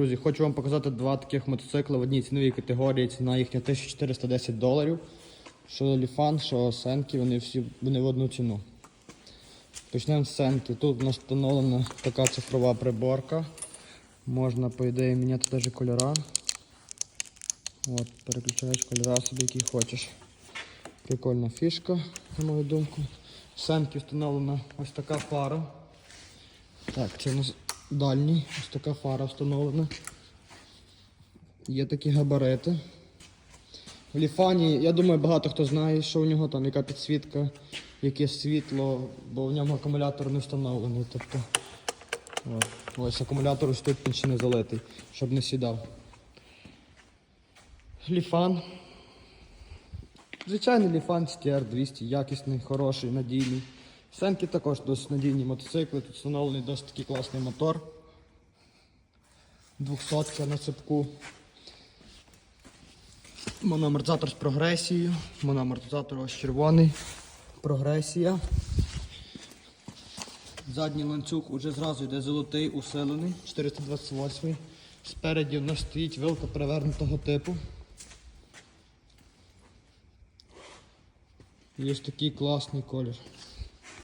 Друзі, хочу вам показати два таких мотоцикли в одній ціновій категорії. Ціна їхня 1410 доларів. Що Ліфан, що Сенки, вони всі вони в одну ціну. Почнемо з Сенки. Тут встановлена така цифрова приборка. Можна, по ідеї, міняти навіть кольора. От, переключаєш кольора собі, які хочеш. Прикольна фішка, на мою думку. В Сенки встановлена ось така фара. Так, це у нас дальній, ось така фара встановлена. Є такі габарити. В Ліфані, я думаю, багато хто знає, що у нього там яка підсвітка, яке світло, бо в ньому акумулятор не встановлений. Тобто, от, ось акумулятор ось тут ще не залитий, щоб не сідав. Ліфан. Звичайний ліфан CTR 200, якісний, хороший, надійний. Сенки також досить надійні мотоцикли, тут встановлений досить такий класний мотор. 200 на цепку. Мономерзатор з прогресією. Мономерзатор ось червоний. Прогресія. Задній ланцюг уже зразу йде золотий, усилений, 428. Спереді у нас стоїть вилка перевернутого типу. Є такий класний колір.